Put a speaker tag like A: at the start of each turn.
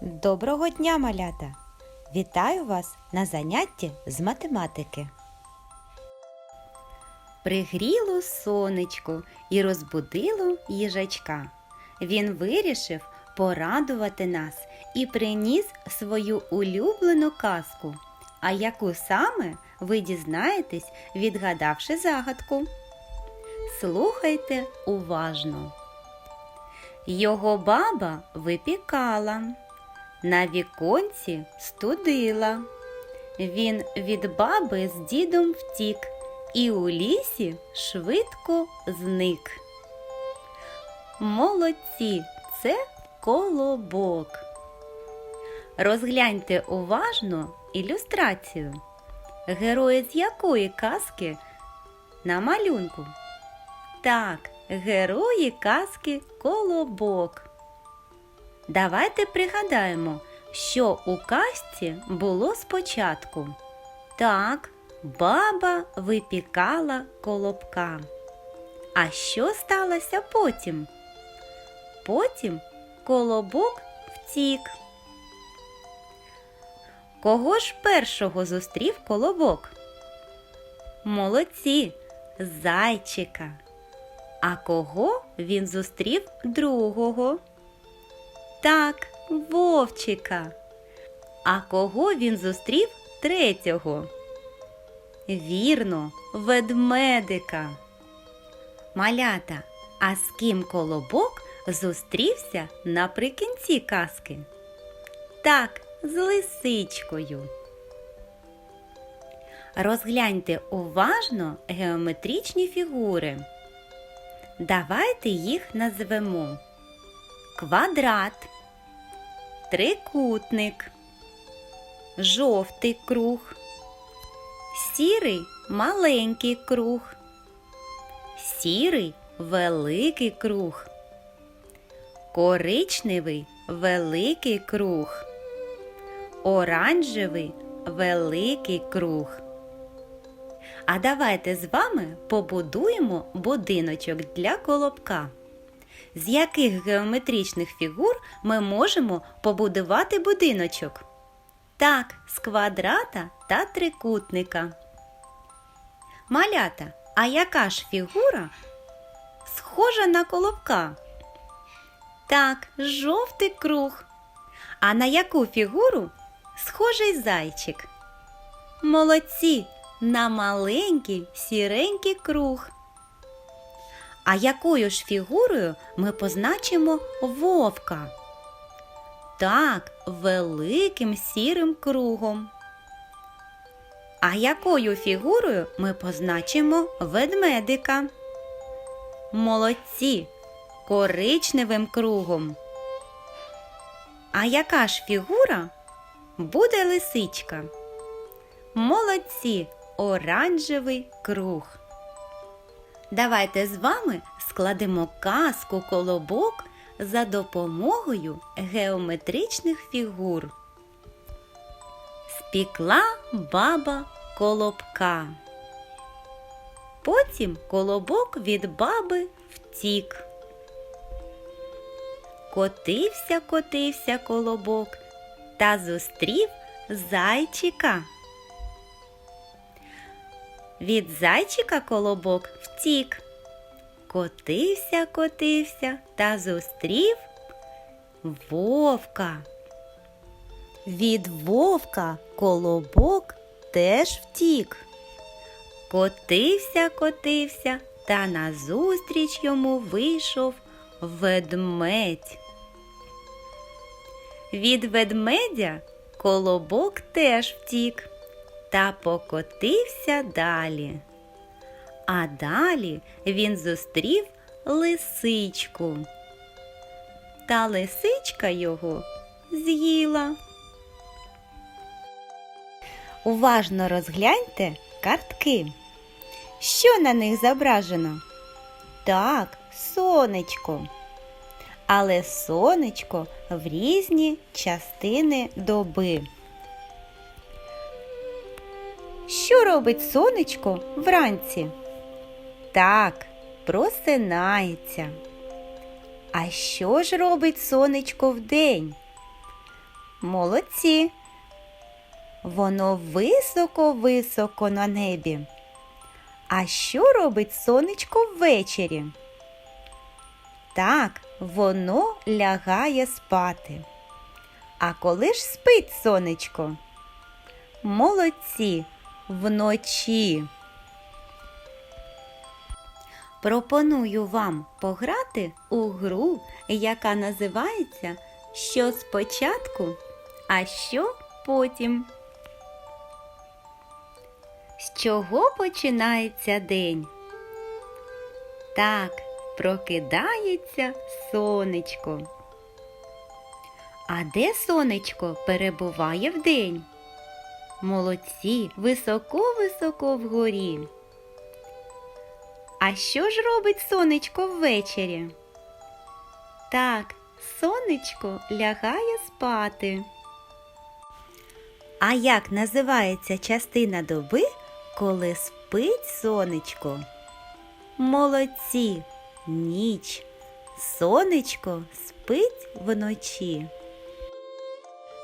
A: Доброго дня, малята! Вітаю вас на занятті з математики. Пригріло сонечко і розбудило їжачка. Він вирішив порадувати нас і приніс свою улюблену казку. А яку саме ви дізнаєтесь, відгадавши загадку? Слухайте уважно. Його баба випікала, на віконці студила. Він від баби з дідом втік і у лісі швидко зник. Молодці, це колобок. Розгляньте уважно ілюстрацію. Герої з якої казки на малюнку? Так, герої казки Колобок. Давайте пригадаємо, що у казці було спочатку. Так, баба випікала колобка. А що сталося потім? Потім колобок втік. Кого ж першого зустрів колобок? Молодці, зайчика. А кого він зустрів другого? Так, вовчика. А кого він зустрів третього? Вірно, ведмедика. Малята, а з ким колобок зустрівся наприкінці казки? Так, з лисичкою. Розгляньте уважно геометричні фігури. Давайте їх назвемо квадрат, трикутник, жовтий круг, сірий маленький круг, сірий великий круг, коричневий великий круг, оранжевий великий круг. А давайте з вами побудуємо будиночок для колобка. З яких геометричних фігур ми можемо побудувати будиночок? Так, з квадрата та трикутника. Малята, а яка ж фігура схожа на колобка? Так, жовтий круг. А на яку фігуру схожий зайчик? Молодці! на маленький сіренький круг. А якою ж фігурою ми позначимо вовка? Так, великим сірим кругом. А якою фігурою ми позначимо ведмедика? Молодці коричневим кругом. А яка ж фігура буде лисичка? Молодці оранжевий круг. Давайте з вами складемо казку колобок за допомогою геометричних фігур. Спікла баба колобка. Потім колобок від баби втік. Котився, котився колобок та зустрів зайчика. Від зайчика колобок втік. Котився, котився та зустрів вовка. Від вовка колобок теж втік. Котився, котився, та назустріч йому вийшов ведмедь. Від ведмедя колобок теж втік та покотився далі. А далі він зустрів лисичку. Та лисичка його з'їла. Уважно розгляньте картки. Що на них зображено? Так, сонечко. Але сонечко в різні частини доби. Що робить сонечко вранці? Так, просинається. А що ж робить сонечко вдень? Молодці. Воно високо-високо на небі. А що робить сонечко ввечері? Так, воно лягає спати. А коли ж спить сонечко? Молодці, вночі. Пропоную вам пограти у гру, яка називається Що спочатку, а що потім. З чого починається день? Так, прокидається сонечко. А де сонечко перебуває вдень? Молодці, високо-високо вгорі. А що ж робить сонечко ввечері? Так, сонечко лягає спати. А як називається частина доби, коли спить сонечко? Молодці, ніч. Сонечко спить вночі.